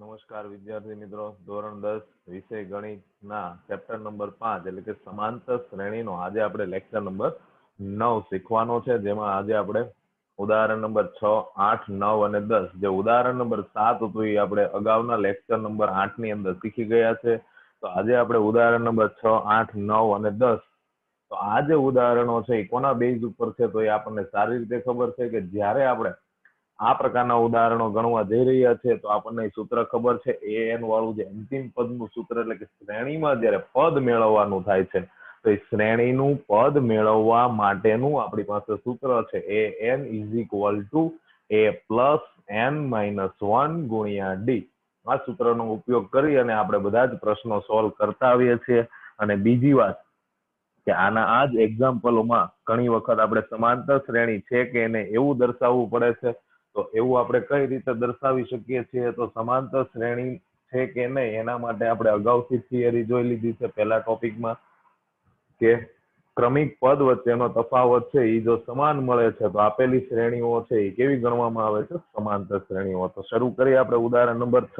નમસ્કાર વિદ્યાર્થી મિત્રો. ધોરણ દસ, વિષય ગણિતના ચેપ્ટર નંબર પાંચ એટલે કે સમાંતર શ્રેણીનો આજે આપણે લેક્ચર નંબર નવ શીખવાનો છે. જેમાં આજે આપણે ઉદાહરણ નંબર છ, આઠ, નવ અને દસ જે ઉદાહરણ નંબર સાત હતું એ આપણે અગાઉના લેક્ચર નંબર આઠની અંદર શીખી ગયા છે. તો આજે આપણે ઉદાહરણ નંબર છ, આઠ, નવ અને દસ. તો આ જે ઉદાહરણો છે એ કોના બેઝ ઉપર છે તો એ આપણને સારી રીતે ખબર છે કે જ્યારે આપણે આ પ્રકારના ઉદાહરણો ગણવા જઈ રહ્યા છે તો આપણને સૂત્ર ખબર છે, એ એન વાળું જે અંતિમ પદનું સૂત્ર એટલે કે શ્રેણીમાં જ્યારે પદ મેળવવાનું થાય છે, તો એ શ્રેણીનું પદ મેળવવા માટેનું આપણી પાસે સૂત્ર છે, A N is equal to A plus N minus one ગુણ્યા ડી. આ સૂત્રનો ઉપયોગ કરી અને આપણે બધા જ પ્રશ્નો સોલ્વ કરતા આવીએ છીએ. અને બીજી વાત કે આના આ જ એક્ઝામ્પલોમાં ઘણી વખત આપણે સમાંતર શ્રેણી છે કે એને એવું દર્શાવવું પડે છે. તો એવું આપણે કઈ રીતે દર્શાવી શકીએ છીએ? તો સમાંતર શ્રેણી છે કે નહીં? એના માટે આપણે અગાઉથી થિયરી જોઈ લીધી છે પહેલા ટોપિકમાં કે ક્રમિક પદ વચ્ચેનો તફાવત છે એ જો સમાન મળે છે, તો આપેલી શ્રેણીઓ છે એ કેવી ગણવામાં આવે છે? સમાંતર શ્રેણીઓ. તો શરૂ કરીએ આપણે ઉદાહરણ નંબર છ.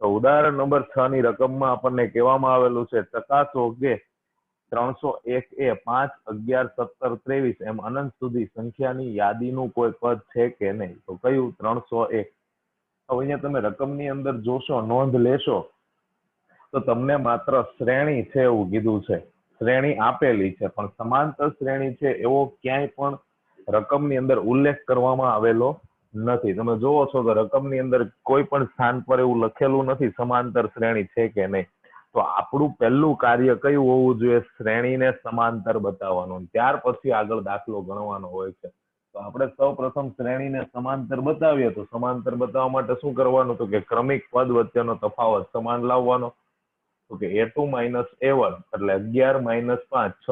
તો ઉદાહરણ નંબર છ ની રકમમાં આપણને કહેવામાં આવેલું છે, ચકાસો કે ત્રણસો એક એ પાંચ અગિયાર સત્તર ત્રેવીસ એમ અનંત સુધી સંખ્યાની યાદીનું કોઈ પદ છે કે નહીં? તો કયું? ત્રણસો એક. હવે અહીંયા તમે રકમની અંદર જોશો, નોંધ લેશો, તો તમને માત્ર શ્રેણી છે એવું કીધું છે. શ્રેણી આપેલી છે, પણ સમાંતર શ્રેણી છે એવો ક્યાંય પણ રકમની અંદર ઉલ્લેખ કરવામાં આવેલો નથી. તમે જોવો છો તો રકમની અંદર કોઈ પણ સ્થાન પર એવું લખેલું નથી, સમાંતર શ્રેણી છે કે નહીં. તો આપણું પહેલું કાર્ય કયું હોવું જોઈએ? શ્રેણીને સમાંતર બતાવવાનું. ત્યાર પછી આગળ દાખલો ગણવાનો હોય છે. તો આપણે સૌ પ્રથમ શ્રેણીને સમાંતર બતાવીએ તો સમાંતર બતાવવા માટે શું કરવાનું? તો કે ક્રમિક પદ વચ્ચેનો તફાવત સમાન લાવવાનો. તો કે A two minus A one એટલે અગિયાર માઇનસ પાંચ, છ.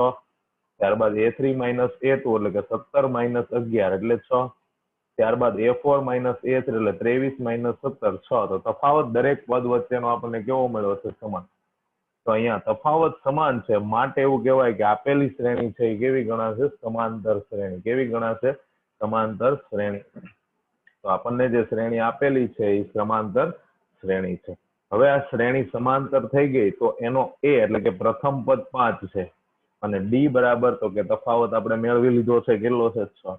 ત્યારબાદ A three minus A two એટલે કે સત્તર માઇનસ અગિયાર, એટલે છ. ત્યારબાદ A four minus A three એટલે ત્રેવીસ માઇનસ સત્તર, છ. તો તફાવત દરેક પદ વચ્ચેનો આપણને કેવો મળ્યો છે સમાન. તો અહીંયા તફાવત સમાન છે. માટે એવું કહેવાય કે આપેલી શ્રેણી છે એ કેવી ગણાશે? સમાંતર શ્રેણી. કેવી ગણાશે? સમાંતર શ્રેણી. તો આપણને જે શ્રેણી આપેલી છે એ સમાંતર શ્રેણી છે. હવે આ શ્રેણી સમાંતર થઈ ગઈ તો એનો એ એટલે કે પ્રથમ પદ પાંચ છે. અને ડી બરાબર તો કે તફાવત આપણે મેળવી લીધો છે કેટલો છે? છ.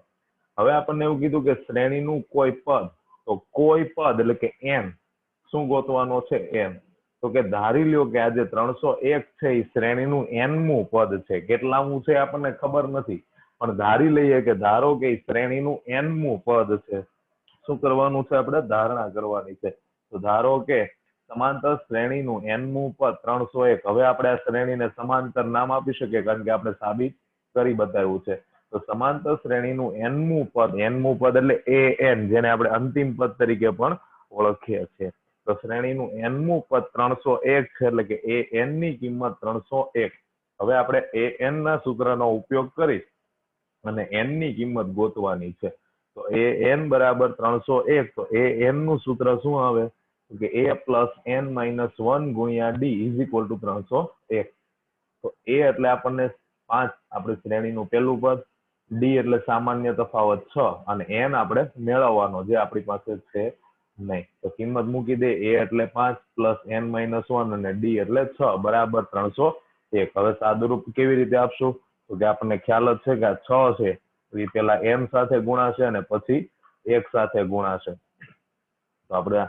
હવે આપણને એવું કીધું કે શ્રેણીનું કોઈ પદ તો કોઈ પદ એટલે કે એન. શું ગોતવાનો છે? એન. તો કે ધારી લ્યો કે આજે ત્રણસો એક છે એ શ્રેણીનું એનમું પદ છે. કેટલામું છે આપણને ખબર નથી. પણ ધારી લઈએ કે ધારો કે શ્રેણીનું એનમું પદ છે. શું કરવાનું છે આપણે? ધારણા કરવાની છે. તો ધારો કે સમાંતર શ્રેણીનું એનમું પદ ત્રણસો એક. હવે આપણે આ શ્રેણીને સમાંતર નામ આપી શકીએ, કારણ કે આપણે સાબિત કરી બતાવ્યું છે. તો સમાંતર શ્રેણીનું એનમું પદ એનમું પદ એટલે એ એન, જેને આપણે અંતિમ પદ તરીકે પણ ઓળખીએ છીએ. તો શ્રેણીનું એનમું પદ ત્રણસો એક છે એટલે કે એ એનની કિંમત ત્રણસો એક. હવે આપણે એ એન ના સૂત્રનો ઉપયોગ કરી અને એનની કિંમત ગોતવાની છે. તો એ એન બરાબર ત્રણસો એક, તો એ એનનું સૂત્ર શું આવે? કે A plus N minus one ગુણ્યા ડી ઇઝ ઇક્વલ ટુ ત્રણસો એક. તો એ એટલે આપણને પાંચ, આપણે શ્રેણીનું પહેલું પદ ડી એટલે સામાન્ય તફાવત છ, અને એન આપણે મેળવવાનો, જે આપણી પાસે છે નહીં. તો કિંમત મૂકી દે એ એટલે પાંચ પ્લસ એન માઇનસ વન અને ડી એટલે છ, બરાબર ત્રણસો એક. હવે સાદુરૂપ કેવી રીતે આપશું? તો કે આપણને ખ્યાલ જ છે કે આ છ છે. એ પેલા એમ સાથે ગુણાશે અને પછી એક સાથે ગુણાશે. તો આપણે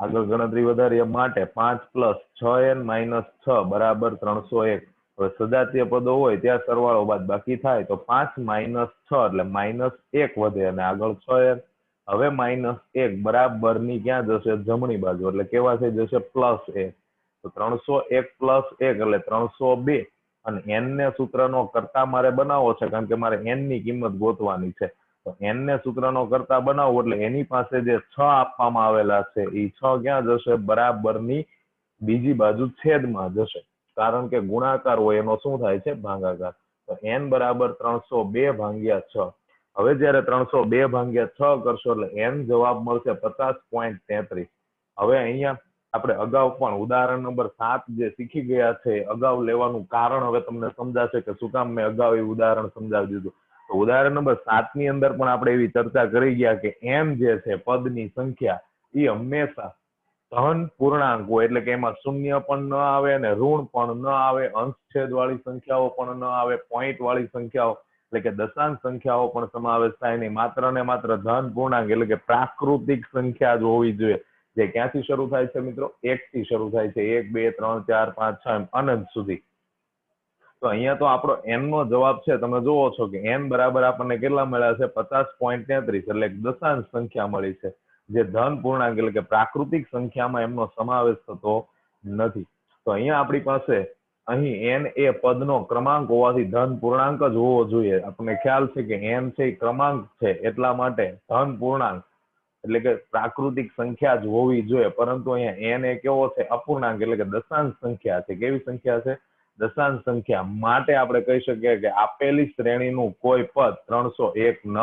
આગળ ગણતરી વધારીએ માટે પાંચ પ્લસ છ એન માઇનસ છ, બરાબર ત્રણસો એક. હવે સજાતીય પદો હોય ત્યાં સરવાળો બાદ બાકી થાય તો પાંચ માઇનસ છ એટલે માઇનસ એક વધે અને આગળ છ એન. હવે માઇનસ એક બરાબરની ક્યાં જશે? જમણી બાજુ. એટલે કેવા થઈ જશે? પ્લસ એક. તો ત્રણસો એક પ્લસ એક એટલે ત્રણસો બે. અને એન ને સૂત્રનો કરતા મારે બનાવવો છે, કારણ કે મારે એનની કિંમત ગોતવાની છે. તો એન ને સૂત્રનો કરતા બનાવવો, એટલે એની પાસે જે છ આપવામાં આવેલા છે એ છ ક્યાં જશે? બરાબરની બીજી બાજુ છેદમાં જશે. કારણ કે ગુણાકાર હોય એનો શું થાય છે? ભાગાકાર. તો એન બરાબર ત્રણસો બે ભાગ્યા છ. હવે જયારે ત્રણસો બે ભાગ્યા છ કરશો એટલે એન જવાબ મળશે પચાસ પોઈન્ટ તેત્રીસ. હવે અહીંયા આપણે અગાઉ પણ ઉદાહરણ નંબર સાત જે શીખી ગયા છે અગાઉ લેવાનું કારણ હવે તમને સમજાશે કે શું કામ મેં અગાઉ એ ઉદાહરણ સમજાવી દીધું. તો ઉદાહરણ નંબર સાતની અંદર પણ આપણે એવી ચર્ચા કરી ગયા કે એમ જે છે પદની સંખ્યા એ હંમેશા ધન પૂર્ણાંક હોય એટલે કે એમાં શૂન્ય પણ ન આવે અને ઋણ પણ ન આવે, અંશ છેદ વાળી સંખ્યાઓ પણ ન આવે પોઈન્ટ વાળી સંખ્યાઓ એટલે કે દશાંશ સંખ્યાઓ પણ સમાવેશ થાય નહીં માત્ર ને માત્ર ધન પૂર્ણાંક એટલે કે પ્રાકૃતિક સંખ્યા જ હોવી જોઈએ. જે ક્યાંથી શરૂ થાય છે મિત્રો? એક થી શરૂ થાય છે. એક, બે, ત્રણ, ચાર, પાંચ, છ એમ અનંત સુધી. તો અહીંયા તો આપણો એન નો જવાબ છે. તમે જુઓ છો કે એન બરાબર આપણને કેટલા મળ્યા છે? પચાસ પોઈન્ટ તેત્રીસ એટલે દશાંશ સંખ્યા મળી છે. જે ધન પૂર્ણાંક એટલે કે પ્રાકૃતિક સંખ્યામાં એમનો સમાવેશ થતો નથી. તો અહીંયા આપણી પાસે અહીં એન એ પદનો ક્રમાંક હોવાથી ધન પૂર્ણાંક જ હોવો જોઈએ. આપણને ખ્યાલ છે કે એન છે એ ક્રમાંક છે એટલા માટે ધન પૂર્ણાંક એટલે કે પ્રાકૃતિક સંખ્યા જ હોવી જોઈએ. પરંતુ અહીંયા એન એ કેવો છે? અપૂર્ણાંક એટલે કે દશાંશ સંખ્યા છે. કેવી સંખ્યા છે? દશાંશ સંખ્યા માટે આપણે કહી શકીએ કે આપેલી શ્રેણીનું કોઈ પદ ત્રણસો એક ન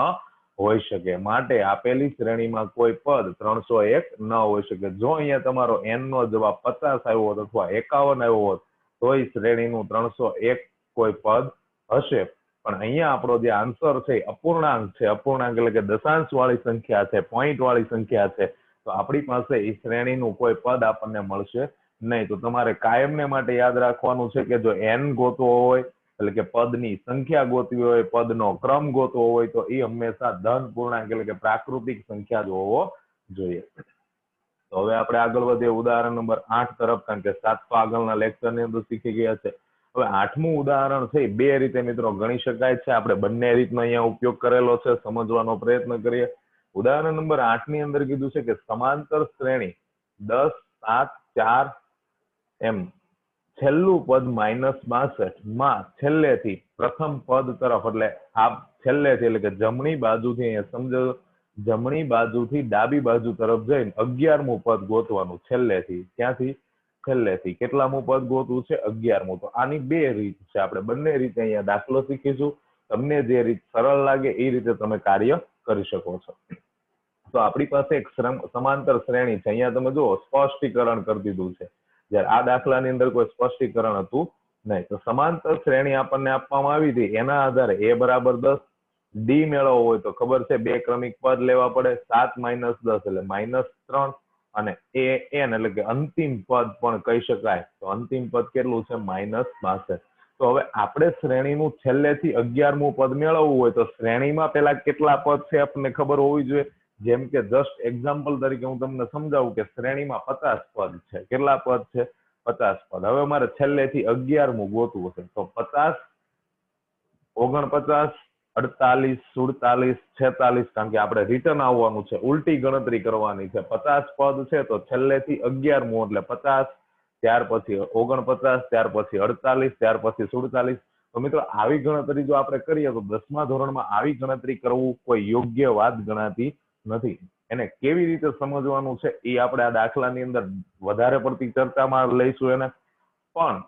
હોઈ શકે. માટે આપેલી શ્રેણીમાં કોઈ પદ ત્રણસો એક ન હોઈ શકે. જો અહીંયા તમારો એન નો જવાબ પચાસ આવ્યો હોત અથવા એકાવન આવ્યો હોત તો એ શ્રેણીનું ત્રણસો એક કોઈ પદ હશે. પણ અહીંયા આપણો જે આન્સર છે અપૂર્ણાંક છે. અપૂર્ણાંક એટલે કે દશાંશ વાળી સંખ્યા છે પોઈન્ટ વાળી સંખ્યા છે. તો આપણી પાસે એ શ્રેણીનું કોઈ પદ આપણને મળશે નહીં. તો તમારે કાયમને માટે યાદ રાખવાનું છે કે જો એન ગોતવો હોય, એટલે કે પદની સંખ્યા ગોતવી હોય, પદનો ક્રમ ગોતવો હોય, તો એ હંમેશા ધન પૂર્ણાંક એટલે કે પ્રાકૃતિક સંખ્યા જ હોવો જોઈએ. તો હવે આપણે આગળ વધીએ ઉદાહરણ નંબર આઠ તરફ, કારણ કે સાત તો આગળના લેક્ચરની અંદર શીખી ગયા છે. હવે આઠમું ઉદાહરણ છે બે રીતે મિત્રો ગણી શકાય છે. આપણે બંને રીતનો અહીંયા ઉપયોગ કરેલો છે, સમજવાનો પ્રયત્ન કરીએ. ઉદાહરણ નંબર આઠની અંદર કીધું છે કે સમાંતર શ્રેણી દસ, સાત, ચાર, એમ છેલ્લું પદ માઇનસ બાસઠમાં છેલ્લેથી પ્રથમ પદ તરફ એટલે આ છેલ્લેથી એટલે કે જમણી બાજુથી અહીંયા સમજો જમણી બાજુથી ડાબી બાજુ તરફ જઈને અગિયારમું પદ ગોતવાનું છેલ્લેથી, ત્યાંથી છેલ્લેથી કેટલામું પદ ગોતવું છે? અગિયારમું તો આની બે રીત છે. આપણે બંને રીતે અહીંયા દાખલો શીખીશું. તમને જે રીત સરળ લાગે એ રીતે તમે કાર્ય કરી શકો છો. તો આપણી પાસે એક સમાંતર શ્રેણી છે. અહીંયા તમે જુઓ, સ્પષ્ટીકરણ કરી દીધું છે. જ્યારે આ દાખલાની અંદર કોઈ સ્પષ્ટીકરણ હતું નહીં. તો સમાંતર શ્રેણી આપણને આપવામાં આવી હતી. એના આધારે એ બરાબર દસ ડી મેળવવો હોય તો ખબર છે બે ક્રમિક પદ લેવા પડે, સાત માઇનસ દસ એટલે માઇનસ ત્રણ અને એ એન એટલે કે અંતિમ પદ પણ કહી શકાય. તો અંતિમ પદ કેટલું છે? માઇનસ બાસઠ. તો હવે આપણે શ્રેણીનું છેલ્લેથી અગિયારમું પદ મેળવવું હોય તો શ્રેણીમાં પેલા કેટલા પદ છે આપણને ખબર હોવી જોઈએ? જેમ કે જસ્ટ એક્ઝામ્પલ તરીકે હું તમને સમજાવું કે શ્રેણીમાં પચાસ પદ છે. કેટલા પદ છે? પચાસ પદ. હવે મારે છેલ્લેથી અગિયારમું ગોતવું છે તો પચાસ, ઓગણપચાસ અડતાલીસ, સુડતાલીસ, છેતાલીસ, કારણ કે આપણે રિટર્ન આવવાનું છે. ઉલટી ગણતરી કરવાની છે. પચાસ પદ છે તો છેલ્લેથી અગિયારમું એટલે પચાસ, ત્યાર પછી ઓગણપચાસ, ત્યાર પછી અડતાલીસ, ત્યાર પછી સુડતાલીસ. તો મિત્રો, આવી ગણતરી જો આપણે કરીએ તો દસમા ધોરણમાં આવી ગણતરી કરવું કોઈ યોગ્ય વાત ગણાતી નથી. એને કેવી રીતે સમજવાનું છે એ આપણે આ દાખલાની અંદર વધારે પડતી ચર્ચામાં લઈશું એને. પણ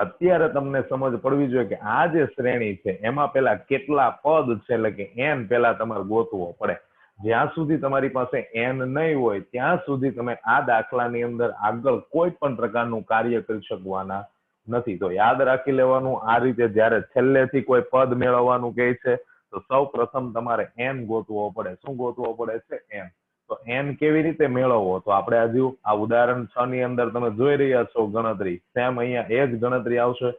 અત્યારે તમને સમજ પડવી જોઈએ કે આ જે શ્રેણી છે, એમાં પેલા કેટલા પદ છે, એટલે કે એન પેલા તમારે ગોતવો પડે. જ્યાં સુધી તમારી પાસે એન નહીં હોય, ત્યાં સુધી તમે આ દાખલાની અંદર આગળ કોઈ પણ પ્રકારનું કાર્ય કરી શકવાના નથી. તો યાદ રાખી લેવાનું, આ રીતે જયારે છેલ્લેથી કોઈ પદ મેળવવાનું કહે છે, તો સૌ પ્રથમ તમારે એન ગોતવો પડે. શું ગોતવો પડે છે? એન તો એન કેવી રીતે મેળવવો? તો આપણે હજુ આ ઉદાહરણ છ ની અંદર તમે જોઈ રહ્યા છો ગણતરી, સેમ અહીંયા એ જ ગણતરી આવશે.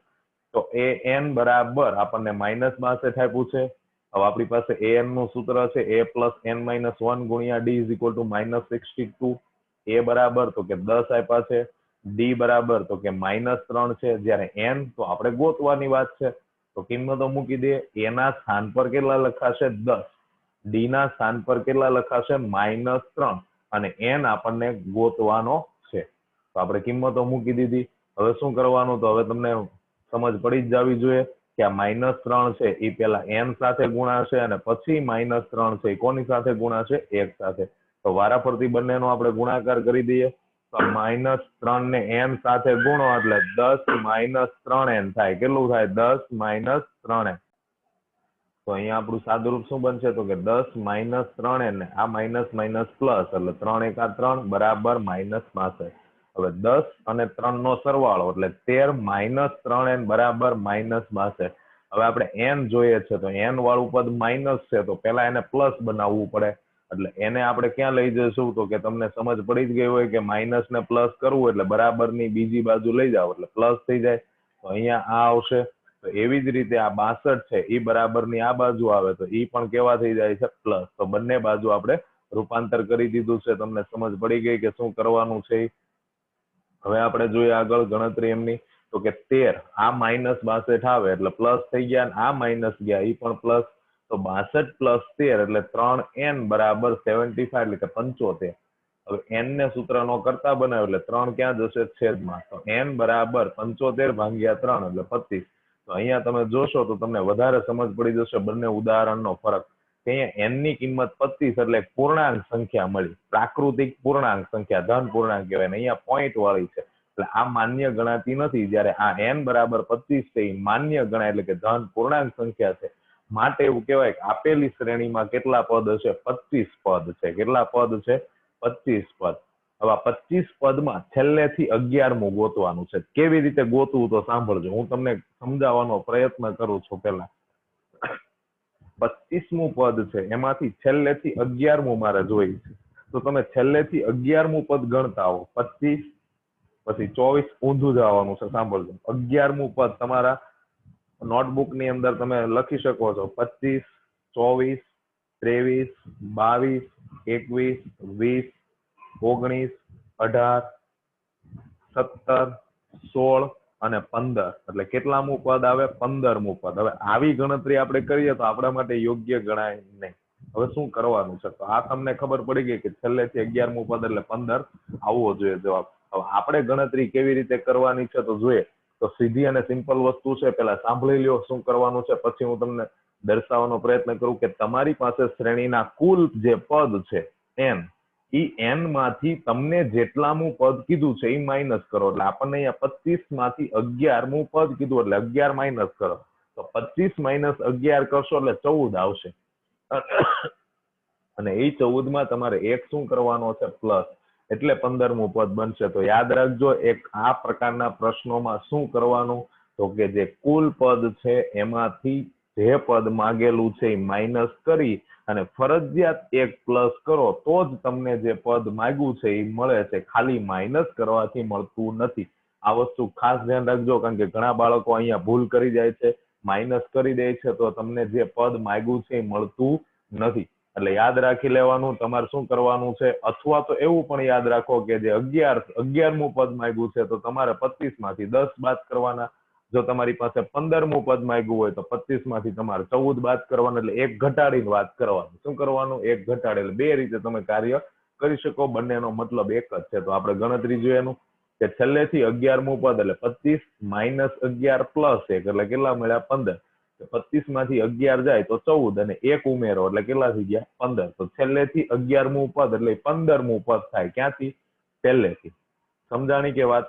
તો એ એન બરાબર આપણને માઇનસ બાસઠ આપ્યું છે. હવે આપણી પાસે એ એનનું સૂત્ર છે, A plus N minus one ગુણ્યા D is equal to minus sixty two. એ બરાબર તો કે દસ આપ્યા છે. ડી બરાબર તો કે માઇનસ ત્રણ છે. જ્યારે એન, તો આપણે ગોતવાની વાત છે. તો કિંમતો મૂકી દે. એના સ્થાન પર કેટલા લખાશે? દસ. ડી ના સ્થાન પર કેટલા લખાશે? માઇનસ ત્રણ. અને એન આપણને ગોતવાનો છે. તો આપણે કિંમતો મૂકી દીધી. હવે શું કરવાનું? તો હવે તમને સમજ પડી જ જવી જોઈએ કે આ માઇનસ ત્રણ છે એ પેલા એન સાથે ગુણાશે અને પછી માઇનસ ત્રણ છે એ કોની સાથે ગુણાશે? એક સાથે. તો વારાફરતી બંનેનો આપણે ગુણાકાર કરી દઈએ. તો માઇનસ ત્રણ ને એન સાથે ગુણો એટલે દસ માઇનસ ત્રણ એન થાય. કેટલું થાય? દસ માઇનસ ત્રણ એન તો અહીંયા આપણું સાદુરૂપ શું બનશે? તો કે દસ માઇનસ ત્રણ એન આ માઇનસ માઇનસ પ્લસ એટલે ત્રણ એકા ત્રણ બરાબર માઇનસ બાસઠ. હવે દસ અને ત્રણ નો સરવાળો એટલે તેર માઇનસ ત્રણ એન બરાબર માઇનસ બાસઠ. હવે આપણે એન જોઈએ છે તો એન વાળું પદ માઇનસ છે તો પેલા એને પ્લસ બનાવવું પડે. એટલે એને આપણે ક્યાં લઈ જઈશું? તો કે તમને સમજ પડી જ ગઈ હોય કે માઇનસ ને પ્લસ કરવું એટલે બરાબરની બીજી બાજુ લઈ જાઓ એટલે પ્લસ થઈ જાય. તો અહીંયા આ આવશે. તો એવી જ રીતે આ બાસઠ છે એ બરાબરની આ બાજુ આવે તો એ પણ કેવા થઈ જાય છે? પ્લસ તો બંને બાજુ આપણે રૂપાંતર કરી દીધું છે. તમને સમજ પડી ગઈ કે શું કરવાનું છે હવે આપણે જોઈએ આગળ ગણતરી એમની. તો કે તેર. આ માઇનસ બાસઠ આવે એટલે પ્લસ થઈ ગયા આ માઇનસ ગયા એ પણ પ્લસ તો બાસઠ પ્લસ તેર એટલે ત્રણ એન બરાબર સેવન્ટી ફાઈવ એટલે કે પંચોતેર. હવે એન ને સૂત્ર નો કરતા બનાવ્યો એટલે ત્રણ ક્યાં જશે? છેદમાં. તો એન બરાબર પંચોતેર ભાગ્યા ત્રણ એટલે પચીસ. તો અહીંયા તમે જોશો તો તમને વધારે સમજ પડી જશે બંને ઉદાહરણનો ફરક. અહીંયા એનની કિંમત પચીસ એટલે પૂર્ણાંક સંખ્યા મળી. પ્રાકૃતિક પૂર્ણાંક સંખ્યા, ધન પૂર્ણાંક કહેવાય અહીંયા પોઈન્ટ વાળી છે. એટલે આ માન્ય ગણાતી નથી. જ્યારે આ એન બરાબર પચીસ છે એ માન્ય ગણાય એટલે કે ધન પૂર્ણાંક સંખ્યા છે. માટે એવું કહેવાય કે આપેલી શ્રેણીમાં કેટલા પદ હશે? પચીસ પદ છે. કેટલા પદ છે? પચીસ પદ. હવે આ પચીસ પદમાં છેલ્લેથી અગિયારમું ગોતવાનું છે. કેવી રીતે ગોતવું તો સાંભળજો. હું તમને સમજાવવાનો પ્રયત્ન કરું છું પેલા પચીસમું પદ છે, એમાંથી છેલ્લેથી અગિયારમું મારે જોઈએ છે. તો તમે છેલ્લેથી અગિયારમું પદ ગણતા હો પચીસ, પછી ચોવીસ ઊંધું જવાનું છે. સાંભળજો. અગિયારમું પદ તમારા નોટબુકની અંદર તમે લખી શકો છો. પચીસ, ચોવીસ, ત્રેવીસ, બાવીસ, એકવીસ, વીસ ઓગણીસ, અઢાર, સત્તર, સોળ અને પંદર. એટલે કેટલામું પદ આવે? પંદરમું પદ. હવે આવી ગણતરી આપણે કરીએ તો આપણા માટે યોગ્ય ગણાય નહીં. હવે શું કરવાનું છે? તો આ તમને ખબર પડી ગઈ કે છેલ્લેથી અગિયારમું પદ એટલે પંદર. આવવો જોઈએ જવાબ. હવે આપણે ગણતરી કેવી રીતે કરવાની છે તો જોઈએ. તો સીધી અને સિમ્પલ વસ્તુ છે, પેલા સાંભળી લ્યો શું કરવાનું છે, પછી હું તમને દર્શાવવાનો પ્રયત્ન કરું કે તમારી પાસે શ્રેણીના કુલ જે પદ છે, એન. ઈ એનમાંથી તમને જેટલામું પદ કીધું છે એ માઇનસ કરો. એટલે આપણને અહીંયા પચીસમાંથી અગિયારમું પદ કીધું, એટલે અગિયાર માઇનસ કરો. તો પચીસ માઇનસ અગિયાર કરશો એટલે ચૌદ આવશે. અને એ ચૌદમાં તમારે એક શું કરવાનો છે? પ્લસ એટલે પંદરમું પદ બનશે. તો યાદ રાખજો, એક આ પ્રકારના પ્રશ્નોમાં શું કરવાનું? તો કે જે કુલ પદ છે, એમાંથી જે પદ માગેલું છે એ માઇનસ કરી અને ફરજિયાત એક પ્લસ કરો, તો જ તમને જે પદ માંગ્યું છે એ મળે છે. ખાલી માઇનસ કરવાથી મળતું નથી. આ વસ્તુ ખાસ ધ્યાન રાખજો, કારણ કે ઘણા બાળકો અહીંયા ભૂલ કરી જાય છે માઇનસ કરી દે છે, તો તમને જે પદ માંગ્યું છે એ મળતું નથી. એટલે યાદ રાખી લેવાનું, તમારે શું કરવાનું છે? અથવા તો એવું પણ યાદ રાખો કે જે અગિયાર, અગિયારમું પદ માંગ્યું છે, તો તમારે પચીસમાંથી દસ બાદ કરવાના. જો તમારી પાસે પંદરમું પદ માંગ્યું હોય તો પચીસમાંથી તમારે ચૌદ બાદ કરવાનું એટલે એક ઘટાડીને વાત કરવાનું. શું કરવાનું? એક ઘટાડે એટલે બે રીતે તમે કાર્ય કરી શકો. બંનેનો મતલબ એક જ છે. તો આપણે ગણતરી જોઈએ એનું કે છેલ્લેથી અગિયારમું પદ એટલે પચીસ માઇનસ અગિયાર પ્લસ એક એટલે કેટલા મળ્યા? પંદર. પચીસમાંથી અગિયાર જાય તો ચૌદ અને એક ઉમેરો એટલે કેટલા થઈ ગયા? પંદર. તો છેલ્લેથી અગિયારમું પદ એટલે પંદરમું પદ થાય. ક્યાંથી? પહેલેથી સમજાણી કે વાત?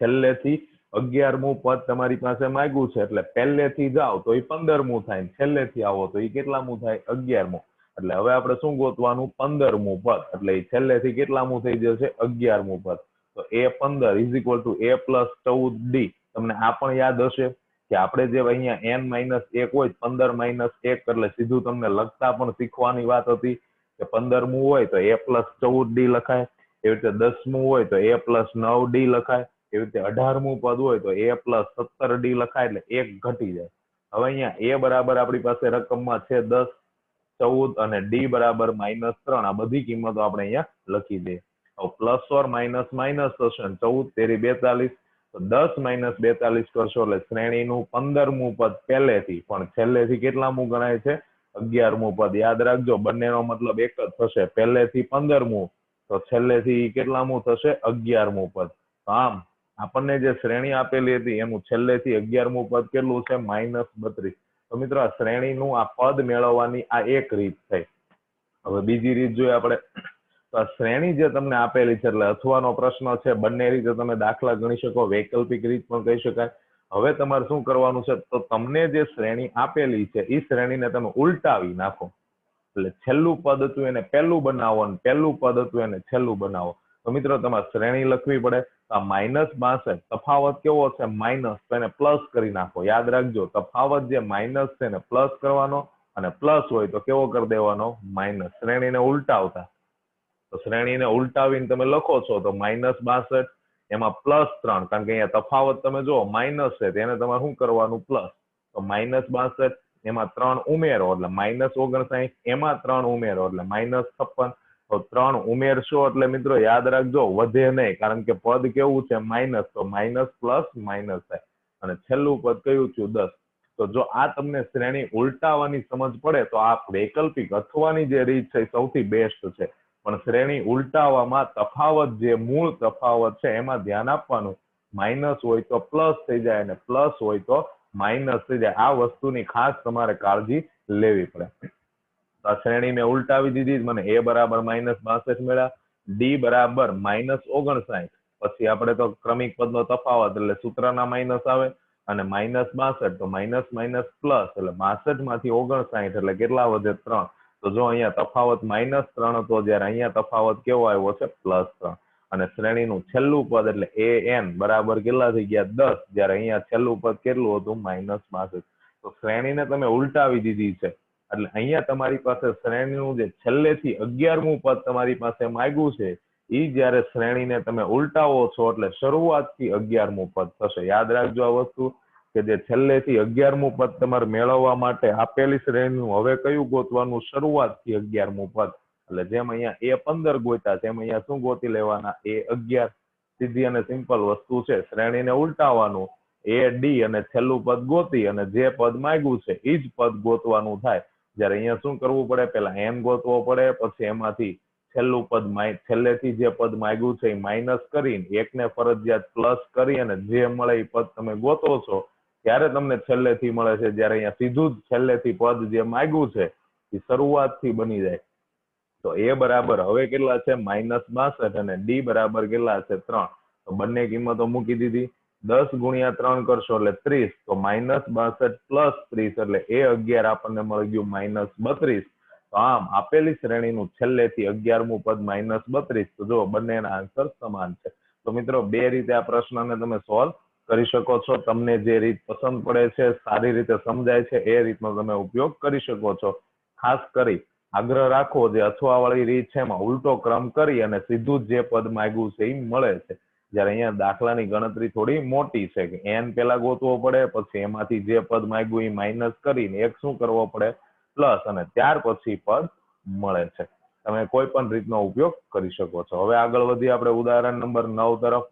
છેલ્લેથી અગિયારમું પદ તમારી પાસે માંગ્યું છે, એટલે પહેલેથી જાઓ તો એ પંદરમું થાય છેલ્લેથી આવો, તો એ કેટલામું થાય? અગિયારમું. એટલે હવે આપણે શું ગોતવાનું? પંદરમું પદ, એટલે એ છેલ્લેથી કેટલામું થઈ જશે? અગિયારમું પદ. તો એ પંદર is equal to A plus ચૌદ ડી તમને આ પણ યાદ હશે કે આપણે જે અહીંયા એન માઇનસ એક હોય, પંદર માઇનસ એક, એટલે સીધું તમને લખતા પણ શીખવાની વાત હતી કે પંદરમું હોય તો એ પ્લસ ચૌદ ડી લખાય. એવી રીતે દસમું હોય તો એ પ્લસ નવ ડી લખાય. એવી રીતે અઢારમું પદ હોય તો એ પ્લસ સત્તર ડી લખાય એટલે એક ઘટી જાય. હવે અહીંયા એ બરાબર આપણી પાસે રકમમાં છે દસ, ચૌદ અને ડી બરાબર માઇનસ ત્રણ. આ બધી કિંમતો આપણે અહીંયા લખી દઈએ. પ્લસ ઓર માઇનસ માઇનસ થશે ચૌદ તેરી બેતાલીસ. તો દસ માઇનસ બેતાલીસ કરશો એટલે શ્રેણીનું પંદરમું પદ પહેલેથી, પણ છેલ્લેથી કેટલામું ગણાય છે? અગિયારમું પદ. યાદ રાખજો, બંનેનો મતલબ એક જ થશે. પહેલેથી પંદરમું, તો છેલ્લેથી કેટલામું થશે? અગિયારમું પદ. આમ આપણને જે શ્રેણી આપેલી હતી, એનું છેલ્લેથી અગિયારમું પદ કેટલું છે? માઇનસ બત્રીસ. તો મિત્રો, આ શ્રેણીનું આ પદ મેળવવાની આ એક રીત થઈ. હવે બીજી રીત જોઈએ આપણે. તો આ શ્રેણી જે તમને આપેલી છે, એટલે અથવાનો પ્રશ્ન છે, બંને રીતે તમે દાખલા ગણી શકો, વૈકલ્પિક રીત પણ કહી શકાય. હવે તમારે શું કરવાનું છે? તો તમને જે શ્રેણી આપેલી છે એ શ્રેણીને તમે ઉલટાવી નાખો. એટલે છેલ્લું પદ હતું એને પહેલું બનાવો અને પહેલું પદ હતું એને છેલ્લું બનાવો. તો મિત્રો, તમારે શ્રેણી લખવી પડે. તો આ માઇનસ બાસઠ તફાવત કેવો છે? માઇનસ. તો એને પ્લસ કરી નાખો. યાદ રાખજો, તફાવત જે માઇનસ છે એને પ્લસ કરવાનો અને પ્લસ હોય તો કેવો કરી દેવાનો? માઇનસ. શ્રેણીને ઉલટાવતા. તો શ્રેણીને ઉલટાવીને તમે લખો છો, તો માઇનસ બાસઠ એમાં પ્લસ ત્રણ, કારણ કે અહીંયા તફાવત તમે જુઓ, માઇનસ છે તેને તમારે શું કરવાનું? પ્લસ. તો માઇનસ બાસઠ એમાં ત્રણ ઉમેરો, એટલે માઇનસ ઓગણસાઠ, એમાં ત્રણ ઉમેરો, એટલે માઇનસ છપ્પન. તો ત્રણ ઉમેરશો એટલે મિત્રો યાદ રાખજો, વધે નહીં. કારણ કે પદ કેવું છે? માઇનસ તો માઇનસ પ્લસ માઇનસ થાય. અને છેલ્લું પદ કયું છું દસ. તો જો આ તમને શ્રેણી ઉલટાવાની સમજ પડે, તો આ વૈકલ્પિક અથવાની જે રીત છે સૌથી બેસ્ટ છે. પણ શ્રેણી ઉલટાવવામાં તફાવત જે મૂળ તફાવત છે, એમાં ધ્યાન આપવાનું. માઇનસ હોય તો પ્લસ થઈ જાય અને પ્લસ હોય તો માઇનસ થઈ જાય. આ વસ્તુની ખાસ તમારે કાળજી લેવી પડે. શ્રેણી મેં ઉલટાવી દીધી મને એ બરાબર માઇનસ બાસઠ મળ્યા. ડી બરાબર માઇનસ ઓગણસાઠ. પછી આપણે તો ક્રમિક પદનો તફાવત એટલે સૂત્રના માઇનસ આવે અને માઇનસ બાસઠ. તો માઇનસ માઇનસ પ્લસ એટલે બાસઠમાંથી ઓગણસાઠ એટલે કેટલા વધે ત્રણ? તો જો અહીંયા તફાવત માઇનસ ત્રણ હતો જ્યારે અહીંયા તફાવત કેવો આવ્યો છે? પ્લસ ત્રણ. અને શ્રેણીનું છેલ્લું પદ એટલે એ એન બરાબર કેટલા થઈ ગયા? દસ. જ્યારે અહીંયા છેલ્લું પદ કેટલું હતું? માઇનસ બાસઠ. તો શ્રેણીને તમે ઉલટાવી દીધી છે. એટલે અહીંયા તમારી પાસે શ્રેણીનું જે છેલ્લેથી અગિયારમું પદ તમારી પાસે માગ્યું છે એ જ્યારે શ્રેણીને તમે ઉલટાવો છો, એટલે શરૂઆતથી અગિયારમું પદ થશે. યાદ રાખજો આ વસ્તુ કે જે છેલ્લેથી અગિયારમું પદ તમારે મેળવવા માટે આપેલી શ્રેણીનું હવે કયું ગોતવાનું? શરૂઆતથી અગિયારમું પદ. એટલે જેમ અહીંયા એ પંદર ગોત્યા, તેમ અહીંયા શું ગોતી લેવાના? એ અગિયાર. સીધી અને સિમ્પલ વસ્તુ છે. શ્રેણીને ઉલટાવાનું, એ ડી અને છેલ્લું પદ ગોતી અને જે પદ માંગ્યું છે એ જ પદ ગોતવાનું થાય. જ્યારે અહીંયા શું કરવું પડે? પેલા એન ગોતવો પડે, પછી એમાંથી છેલ્લું પદ છેલ્લેથી જે પદ માંગ્યું છે એ માઇનસ કરીને એકને ફરજિયાત પ્લસ કરી અને જે મળે એ પદ તમે ગોતો છો, ત્યારે તમને છેલ્લેથી મળે છે. જ્યારે અહીંયા સીધું જ છેલ્લેથી પદ જે માંગ્યું છે એ શરૂઆતથી બની જાય. તો એ બરાબર હવે કેટલા છે? માઇનસ બાસઠ અને ડી બરાબર કેટલા છે? ત્રણ. તો બંને કિંમતો મૂકી દીધી. દસ ગુણ્યા ત્રણ કરશો એટલે ત્રીસ. તો માઇનસ બાસઠ પ્લસ ત્રીસ એટલે એ અગિયાર આપણને મળી ગયું માઇનસ બત્રીસ. તો આમ આપેલી શ્રેણીનું છેલ્લેથી અગિયારમું પદ માઇનસ બત્રીસ. તો જો બંનેના આન્સર સમાન છે. તો મિત્રો બે રીતે આ પ્રશ્નને તમે સોલ્વ કરી શકો છો. તમને જે રીત પસંદ પડે છે, સારી રીતે સમજાય છે, એ રીતનો તમે ઉપયોગ કરી શકો છો. ખાસ કરી આગ્રહ રાખો જે અથવા વાળી રીત છે, એમાં ઉલટો ક્રમ કરી અને સીધું જ જે પદ માગ્યું છે એ મળે છે. જ્યારે અહીંયા દાખલાની ગણતરી થોડી મોટી છે કે એન પેલા ગોતવો પડે, પછી એમાંથી જે પદ માંગ્યું એ માઇનસ કરીને એક શું કરવો પડે? પ્લસ અને ત્યાર પછી પદ મળે છે. તમે કોઈ પણ રીતનો ઉપયોગ કરી શકો છો. હવે આગળ વધી આપણે ઉદાહરણ નંબર નવ તરફ.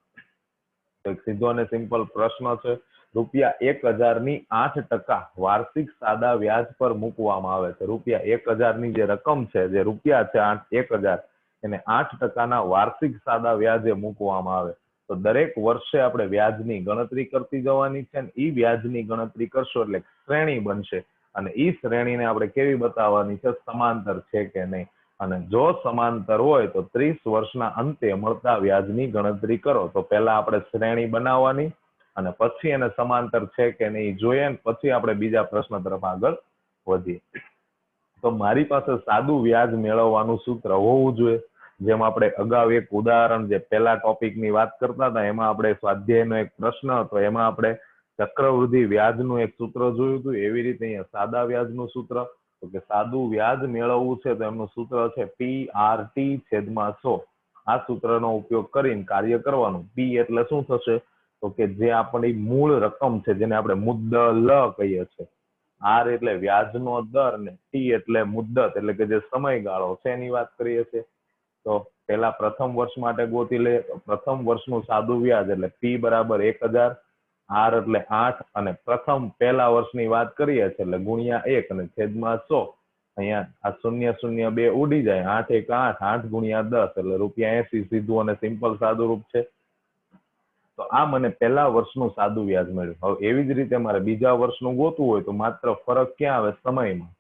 એક સીધો અને સિમ્પલ પ્રશ્ન છે. રૂપિયા એક હજારની આઠ ટકા વાર્ષિક સાદા વ્યાજ પર મૂકવામાં આવે છે. રૂપિયા એક હજારની જે રકમ છે, જે રૂપિયા છે, આઠ એક હજાર, એને આઠ ટકાના વાર્ષિક સાદા વ્યાજે મૂકવામાં આવે. તો દરેક વર્ષે આપણે વ્યાજની ગણતરી કરતી જવાની છે અને ઈ વ્યાજની ગણતરી કરશો એટલે શ્રેણી બનશે. અને ઈ શ્રેણીને આપણે કેવી બતાવવાની છે? સમાંતર છે કે નહીં? અને જો સમાંતર હોય તો ત્રીસ વર્ષના અંતે મળતા વ્યાજની ગણતરી કરો. તો પહેલા આપણે શ્રેણી બનાવવાની અને પછી એને સમાંતર છે કે નહીં જોઈએ પછી આપણે બીજા પ્રશ્ન તરફ આગળ વધીએ. તો મારી પાસે સાદું વ્યાજ મેળવવાનું સૂત્ર હોવું જોઈએ. જેમ આપણે અગાઉ એક ઉદાહરણ જે પહેલા ટોપિકની વાત કરતા હતા, એમાં આપણે સ્વાધ્યાયનો એક પ્રશ્ન હતો. એમાં આપણે ચક્રવૃદ્ધિ વ્યાજનું એક સૂત્ર જોયું હતું. એવી રીતે અહીંયા સાદા વ્યાજનું સૂત્ર, તો કે સાદું વ્યાજ મેળવવું છે તો એમનું સૂત્ર છે પી આર ટી છેદમાં સો. આ સૂત્રનો ઉપયોગ કરીને કાર્ય કરવાનું. પી એટલે શું થશે? તો કે જે આપણી મૂળ રકમ છે, જેને આપણે મુદ્દલ કહીએ છીએ. આર એટલે વ્યાજનો દર ને ટી એટલે મુદ્દત, એટલે કે જે સમયગાળો છે, એની વાત કરીએ છીએ. તો પેલા પ્રથમ વર્ષ માટે ગોતી લે, પ્રથમ વર્ષનું સાદું વ્યાજ એટલે પી બરાબર એક હજાર આર એટલે આઠ, અને પ્રથમ પહેલા વર્ષની વાત કરીએ છીએ એટલે ગુણ્યા એક અને છેદમાં સો. અહીંયા આ શૂન્ય શૂન્ય બે ઉડી જાય. આઠ એક આઠ આઠ ગુણ્યા દસ એટલે રૂપિયા એસી સીધું અને સિમ્પલ સાદું રૂપ છે. તો આ મને પહેલા વર્ષનું સાદું વ્યાજ મળ્યું. હવે એવી જ રીતે મારે બીજા વર્ષનું ગોતવું હોય તો માત્ર ફરક ક્યાં આવે? સમયમાં.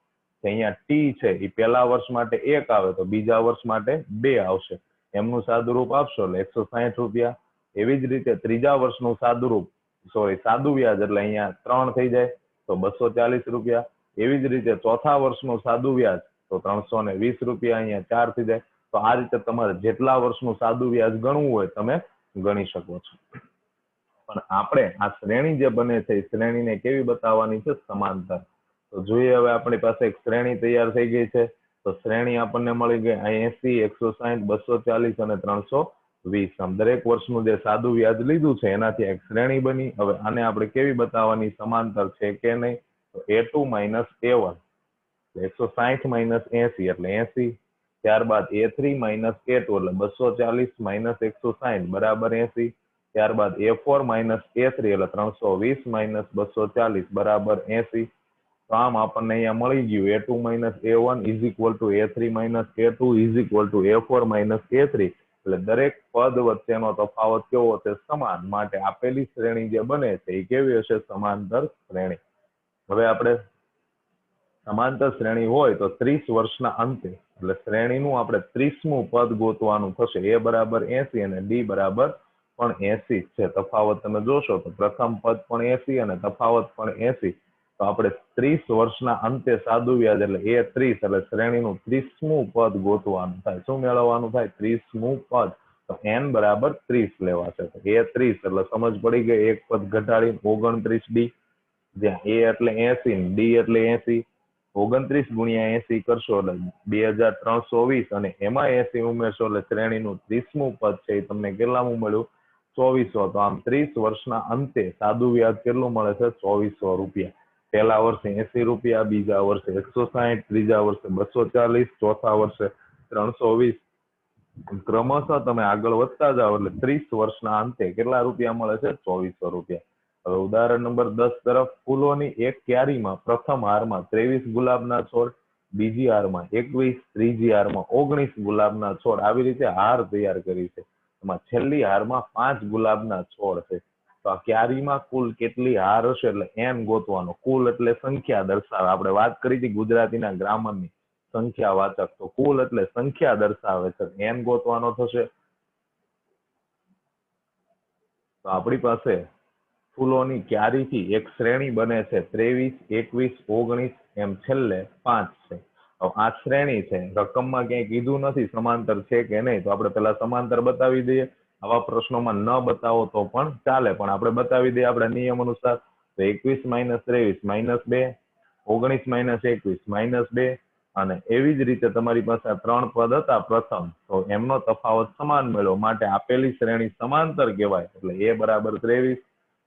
અહીંયા ટી છે એ પહેલા વર્ષ માટે એક આવે તો બીજા વર્ષ માટે બે આવશે. એમનું સાદુરૂપ આપશો એટલે એકસો સાહીઠ રૂપિયા. એવી જ રીતે ત્રીજા વર્ષનું સાદુરૂપ સોરી સાદું વ્યાજ એટલે અહીંયા ત્રણ થઈ જાય તો બસો ચાલીસ રૂપિયા. એવી જ રીતે ચોથા વર્ષનું સાદું વ્યાજ તો ત્રણસો ને વીસ રૂપિયા અહીંયા ચાર થઈ જાય. તો આ રીતે તમારે જેટલા વર્ષનું સાદું વ્યાજ ગણવું હોય તમે ગણી શકો છો. પણ આપણે આ શ્રેણી જે બને છે એ શ્રેણીને કેવી બતાવવાની છે? સમાંતર. તો જોઈએ હવે આપણી પાસે એક શ્રેણી તૈયાર થઈ ગઈ છે. તો શ્રેણી આપણને મળી ગઈ અહીં એસી એકસો સાહીઠ બસો ચાલીસ અને ત્રણસો વીસ. આમ દરેક વર્ષનું જે સાદું વ્યાજ લીધું છે, એનાથી એક શ્રેણી બની. હવે આને આપણે કેવી બતાવવાની સમાંતર છે કે નહીં? તો A two minus A one. એકસો સાહીઠ માઇનસ એસી એટલે એસી ત્યારબાદ A three minus A two, એટલે બસો ચાલીસ માઇનસ એકસો સાહીઠ બરાબર એસી ત્યારબાદ A four minus A three, એટલે ત્રણસો વીસ માઇનસ બસો ચાલીસ, બરાબર એસી તો આમ આપણને અહીંયા મળી ગયું. A two minus A one is equal to A three minus A two is equal to A four minus A three એટલે દરેક પદ વચ્ચેનો તફાવત કેવો છે? સમાન. માટે આપેલી શ્રેણી જે બને છે એ કેવી હશે? સમાંતર શ્રેણી. હવે આપણે સમાંતર શ્રેણી હોય તો ત્રીસ વર્ષના અંતે, એટલે શ્રેણીનું આપણે ત્રીસમું પદ ગોતવાનું થશે. એ બરાબર એસી અને ડી બરાબર પણ એસી છે. તફાવત તમે જોશો તો પ્રથમ પદ પણ એસી અને તફાવત પણ એસી. તો આપણે ત્રીસ વર્ષના અંતે સાદું વ્યાજ એટલે એ ત્રીસ એટલે શ્રેણીનું ત્રીસમું પદ ગોતવાનું થાય. શું મેળવવાનું થાય? ત્રીસમું પદ. તો એન બરાબર ત્રીસ લેવાશે. એ ત્રીસ એટલે સમજ પડી ગઈ. એક પદ ઘટાડીને ઓગણત્રીસ ડી જ્યાં એ એટલે એસી ડી એટલે એસી. ઓગણત્રીસ ગુણ્યા એસી કરશો એટલે બે હજાર ત્રણસો વીસ અને એમાં એસી ઉમેરશો એટલે શ્રેણીનું ત્રીસમું પદ છે. એ તમને કેટલામું મળ્યું? ચોવીસો. તો આમ ત્રીસ વર્ષના અંતે સાદું વ્યાજ કેટલું મળે છે? ચોવીસો રૂપિયા. પહેલા વર્ષે એસી રૂપિયા, બીજા વર્ષે એકસો સાહીઠ, ત્રીજા વર્ષે બસો ચાલીસ, ચોથા વર્ષે ત્રણસો વીસ. ક્રમશઃ તમે આગળ વધતા જાઓ એટલે ત્રીસ વર્ષના અંતે કેટલા રૂપિયા મળે છે? ચોવીસો રૂપિયા. હવે ઉદાહરણ નંબર દસ તરફ, ફૂલોની એક ક્યારીમાં પ્રથમ હારમાં ત્રેવીસ ગુલાબના છોડ, બીજી હારમાં એકવીસ, ત્રીજી હારમાં ઓગણીસ ગુલાબના છોડ. આવી રીતે હાર તૈયાર કરી છે. એમાં છેલ્લી હારમાં પાંચ ગુલાબના છોડ છે. તો આ ક્યારીમાં કુલ કેટલી હાર હશે? એટલે એન ગોતવાનો. કુલ એટલે સંખ્યા દર્શાવે. આપણે વાત કરી હતી ગુજરાતીના ગ્રામરની સંખ્યા વાચક. તો કુલ એટલે સંખ્યા દર્શાવે છે. એન ગોતવાનો થશે. તો આપણી પાસે ફૂલોની ક્યારીથી એક શ્રેણી બને છે. ત્રેવીસ, એકવીસ, ઓગણીસ, એમ છેલ્લે પાંચ છે. આ શ્રેણી છે. રકમમાં ક્યાંય કીધું નથી. સમાંતર છે કે નહીં? તો આપણે પેલા સમાંતર બતાવી દઈએ. આવા પ્રશ્નોમાં ન બતાવો તો પણ ચાલે. પણ આપણે બતાવી દઈએ આપણા નિયમ અનુસાર તો એકવીસ માઇનસ ત્રેવીસ, માઇનસ બે, ઓગણીસ માઇનસ એકવીસ, માઇનસ બે અને એવી જ રીતે તમારી પાસે ત્રણ પદ હતા પ્રથમ. તો એમનો તફાવત સમાન મેળવો માટે આપેલી શ્રેણી સમાંતર કહેવાય. એટલે એ બરાબર ત્રેવીસ,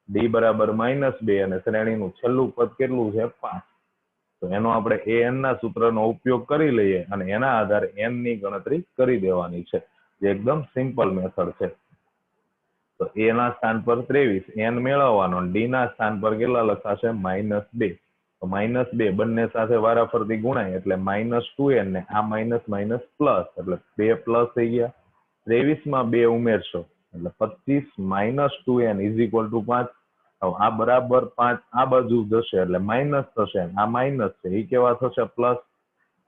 ડી બરાબર માઇનસ બે અને શ્રેણીનું છેલ્લું પદ કેટલું છે? પાંચ. તો એનો આપણે એ એન ના સૂત્રનો ઉપયોગ કરી લઈએ અને એના આધારે એનની ગણતરી કરી દેવાની છે. એકદમ સિમ્પલ મેથડ છે. તો એ ના સ્થાન પર ત્રેવીસ એન મેળવવાનો ડી ના સ્થાન પર કેટલા લખાશે? માઇનસ બે. તો માઇનસ બે બંને સાથે વારાફરતી ગુણાય, એટલે માઇનસ ટુ એન ને આ માઇનસ માઇનસ પ્લસ, એટલે બે પ્લસ થઈ ગયા. ત્રેવીસમાં બે ઉમેરશો, એટલે પચીસ minus two N is equal to પાંચ. આ બરાબર પાંચ આ બાજુ જશે, એટલે માઇનસ થશે, આ માઇનસ છે એ કેવા થશે? પ્લસ.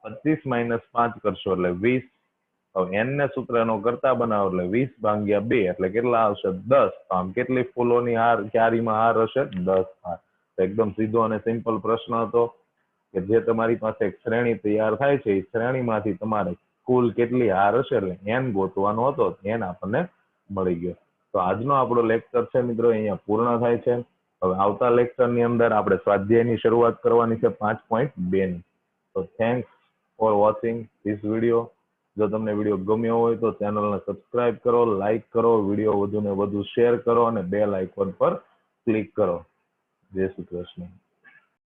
પચીસ માઇનસ પાંચ કરશો, એટલે વીસ હવે એન ને સૂત્રનો કરતા બનાવો એટલે વીસ ભાગ્યા બે એટલે કેટલા આવશે? દસ. તો આમ કેટલી ફૂલોની હાર, ક્યારીમાં હાર હશે? દસ હાર. એકદમ સીધો અને સિમ્પલ પ્રશ્ન હતો કે જે તમારી પાસે એક શ્રેણી તૈયાર થાય છે, એ શ્રેણીમાંથી તમારે કુલ કેટલી હાર હશે? એટલે એન ગોતવાનો હતો, એન આપણને મળી ગયો. તો આજનો આપણો લેક્ચર છે મિત્રો, અહીંયા પૂર્ણ થાય છે. હવે આવતા લેક્ચરની અંદર આપણે સ્વાધ્યાયની શરૂઆત કરવાની છે પાંચ પોઈન્ટ બે ની તો thanks for watching this video જો તમને વીડિયો ગમ્યો હોય તો ચેનલને સબસ્ક્રાઇબ કરો, લાઇક કરો, વીડિયો વધુ ને વધુ શેર કરો અને બેલ આઇકોન પર ક્લિક કરો. જય શ્રી કૃષ્ણ.